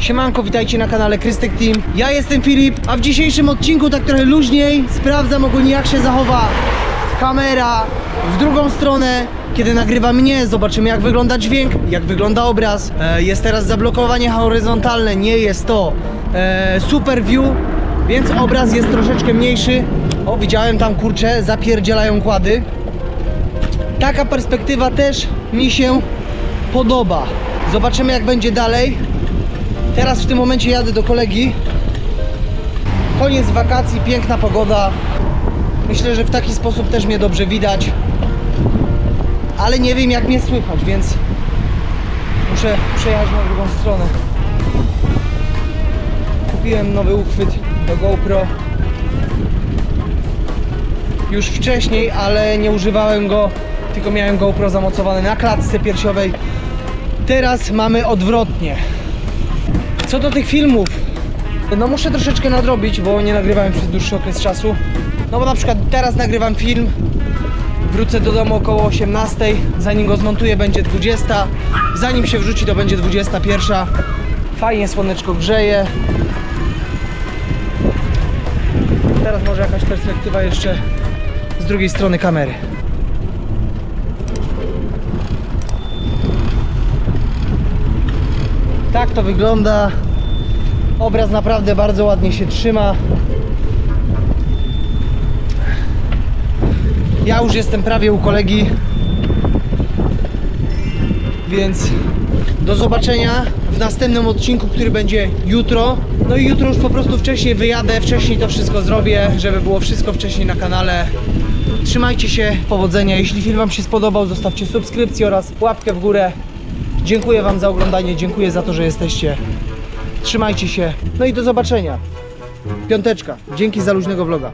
Siemanko, witajcie na kanale Krystek Team. Ja jestem Filip, a w dzisiejszym odcinku tak trochę luźniej sprawdzam ogólnie jak się zachowa kamera w drugą stronę, kiedy nagrywa mnie. Zobaczymy jak wygląda dźwięk, jak wygląda obraz. E, jest teraz zablokowanie horyzontalne, nie jest to e, super view, więc obraz jest troszeczkę mniejszy. O, widziałem tam kurczę, zapierdzielają kłady. Taka perspektywa też mi się podoba. Zobaczymy jak będzie dalej. Teraz w tym momencie jadę do kolegi. Koniec wakacji, piękna pogoda. Myślę, że w taki sposób też mnie dobrze widać. Ale nie wiem jak mnie słychać, więc muszę przejechać na drugą stronę. Kupiłem nowy uchwyt do GoPro. Już wcześniej, ale nie używałem go, tylko miałem GoPro zamocowane na klatce piersiowej. Teraz mamy odwrotnie. Co do tych filmów, no muszę troszeczkę nadrobić, bo nie nagrywałem przez dłuższy okres czasu. No bo na przykład teraz nagrywam film, wrócę do domu około 18, zanim go zmontuję będzie 20, zanim się wrzuci to będzie 21. Fajnie słoneczko grzeje. Teraz może jakaś perspektywa jeszcze z drugiej strony kamery. Tak to wygląda. Obraz naprawdę bardzo ładnie się trzyma. Ja już jestem prawie u kolegi. Więc do zobaczenia w następnym odcinku, który będzie jutro. No i jutro już po prostu wcześniej wyjadę, wcześniej to wszystko zrobię, żeby było wszystko wcześniej na kanale. Trzymajcie się, powodzenia. Jeśli film Wam się spodobał, zostawcie subskrypcję oraz łapkę w górę. Dziękuję Wam za oglądanie, dziękuję za to, że jesteście. Trzymajcie się, no i do zobaczenia. Piąteczka. Dzięki za luźnego vloga.